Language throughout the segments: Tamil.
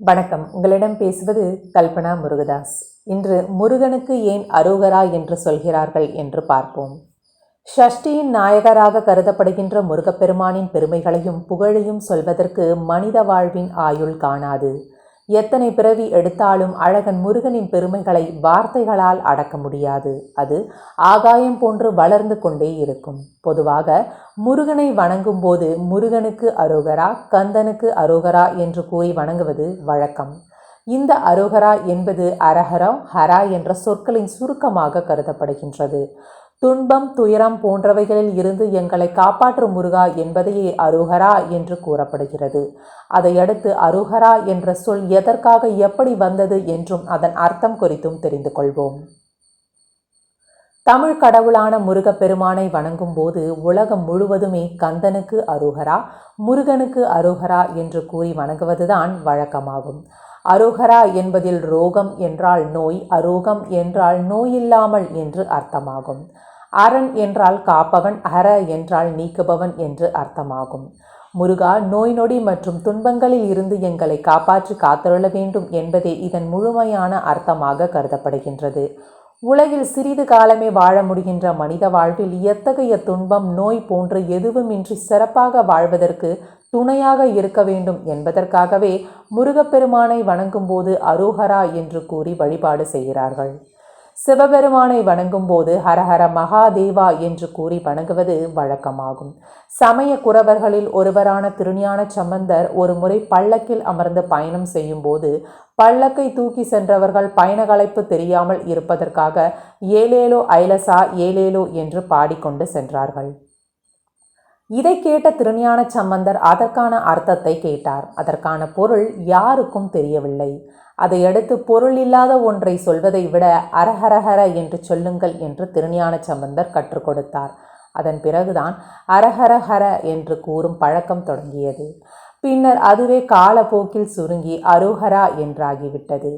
வணக்கம். உங்களிடம் பேசுவது கல்பனா முருகதாஸ். இன்று முருகனுக்கு ஏன் அரோகரா என்று சொல்கிறார்கள் என்று பார்ப்போம். ஷஷ்டியின் நாயகராக கருதப்படுகின்ற முருகப்பெருமானின் பெருமைகளையும் புகழையும் சொல்வதற்கு மனித வாழ்வின் ஆயுள் காணாது. எத்தனை பிறவி எடுத்தாலும் அழகன் முருகனின் பெருமைகளை வார்த்தைகளால் அடக்க முடியாது. அது ஆகாயம் போன்று வளர்ந்து கொண்டே இருக்கும். பொதுவாக முருகனை வணங்கும் போது முருகனுக்கு அரோகரா கந்தனுக்கு அரோகரா என்று கூறி வணங்குவது வழக்கம். இந்த அரோகரா என்பது அரஹரம் ஹரா என்ற சொற்களின் சுருக்கமாக கருதப்படுகின்றது. துன்பம் துயரம் போன்றவைகளில் இருந்து எங்களை காப்பாற்றும் முருகா என்பதையே அருகரா என்று கூறப்படுகிறது. அதையடுத்து அருகரா என்ற சொல் எதற்காக எப்படி வந்தது என்றும் அதன் அர்த்தம் குறித்தும் தெரிந்து கொள்வோம். தமிழ் கடவுளான முருகப்பெருமானை வணங்கும் போது உலகம் முழுவதுமே கந்தனுக்கு அருகரா முருகனுக்கு அருகரா என்று கூறி வணங்குவதுதான் வழக்கமாகும். அரோகரா என்பதில் ரோகம் என்றால் நோய் அரோகம் என்றால் நோயில்லாமல் என்று அர்த்தமாகும். அரண் என்றால் காப்பவன் அற என்றால் நீக்குபவன் என்று அர்த்தமாகும். முருகா நோய் நொடி மற்றும் துன்பங்களில் இருந்து எங்களை காப்பாற்றி காத்தருள வேண்டும் என்பதே இதன் முழுமையான அர்த்தமாக கருதப்படுகின்றது. உலகில் சிறிது காலமே வாழ முடிகின்ற மனித வாழ்வில் எத்தகைய துன்பம் நோய் போன்று எதுவுமின்றி சிறப்பாக வாழ்வதற்கு துணையாக இருக்க வேண்டும் என்பதற்காகவே முருகப்பெருமானை வணங்கும்போது அரோகரா என்று கூறி வழிபாடு செய்கிறார்கள். சிவபெருமானை வணங்கும் போது ஹரஹர மகாதேவா என்று கூறி வணங்குவது வழக்கமாகும். சமய குறவர்களில் ஒருவரான திருஞான சம்பந்தர் ஒரு முறை பல்லக்கில் அமர்ந்து பயணம் செய்யும் போது பல்லக்கை தூக்கி சென்றவர்கள் பயணகலைப்பு தெரியாமல் இருப்பதற்காக ஏலேலோ ஐலசா ஏலேலோ என்று பாடிக்கொண்டு சென்றார்கள். இதை கேட்ட திருஞான சம்பந்தர் அதற்கான அர்த்தத்தை கேட்டார். அதற்கான பொருள் யாருக்கும் தெரியவில்லை. அதையடுத்து பொருள் இல்லாத ஒன்றை சொல்வதை விட அரஹரஹர என்று சொல்லுங்கள் என்று திருஞான சம்பந்தர் கற்றுக் கொடுத்தார். அதன் பிறகுதான் அரஹரஹர என்று கூறும் பழக்கம் தொடங்கியது. பின்னர் அதுவே காலப்போக்கில் சுருங்கி அரோஹரா என்றாகிவிட்டது.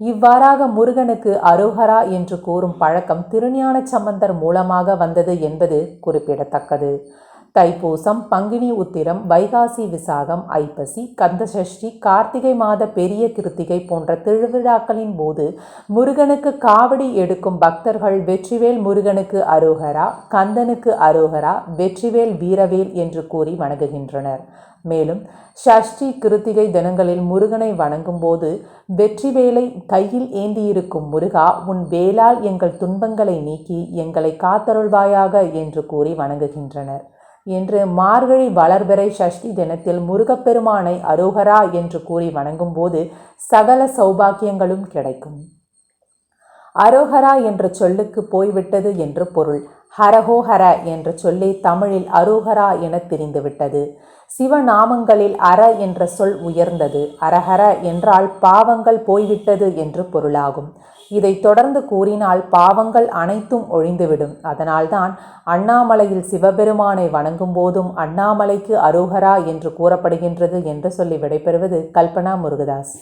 இவ்வாறாக முருகனுக்கு அரோஹரா என்று கூறும் பழக்கம் திருஞான சம்பந்தர் மூலமாக வந்தது என்பது குறிப்பிடத்தக்கது. தைப்பூசம் பங்கினி உத்திரம் வைகாசி விசாகம் ஐப்பசி கந்தசஷ்டி கார்த்திகை மாத பெரிய கிருத்திகை போன்ற திருவிழாக்களின் போது முருகனுக்கு காவடி எடுக்கும் பக்தர்கள் வெற்றிவேல் முருகனுக்கு அரோகரா கந்தனுக்கு அரோகரா வெற்றிவேல் வீரவேல் என்று கூறி வணங்குகின்றனர். மேலும் ஷஷ்டி கிருத்திகை தினங்களில் முருகனை வணங்கும் போது வெற்றிவேலை கையில் ஏந்தியிருக்கும் முருகா உன் வேளால் எங்கள் துன்பங்களை நீக்கி எங்களை காத்தருள்வாயாக என்று கூறி வணங்குகின்றனர். என்று மார்கழி வளர்பிறை சஷ்டி தினத்தில் முருகப்பெருமானை அரோகரா என்று கூறி வணங்கும்போது சகல சௌபாக்கியங்களும் கிடைக்கும். அரோகரா என்ற சொல்லுக்கு போய்விட்டது என்று பொருள். ஹரஹோஹர என்ற சொல்லே தமிழில் அரோகரா என தெரிந்துவிட்டது. சிவநாமங்களில் அற என்ற சொல் உயர்ந்தது. அரஹர என்றால் பாவங்கள் போய்விட்டது என்று பொருளாகும். இதை தொடர்ந்து கூறினால் பாவங்கள் அனைத்தும் ஒழிந்துவிடும். அதனால்தான் அண்ணாமலையில் சிவபெருமானை வணங்கும் போதும் அண்ணாமலைக்கு அரோகரா என்று கூறப்படுகின்றது என்று சொல்லி விடைபெறுவது கல்பனா முருகதாஸ்.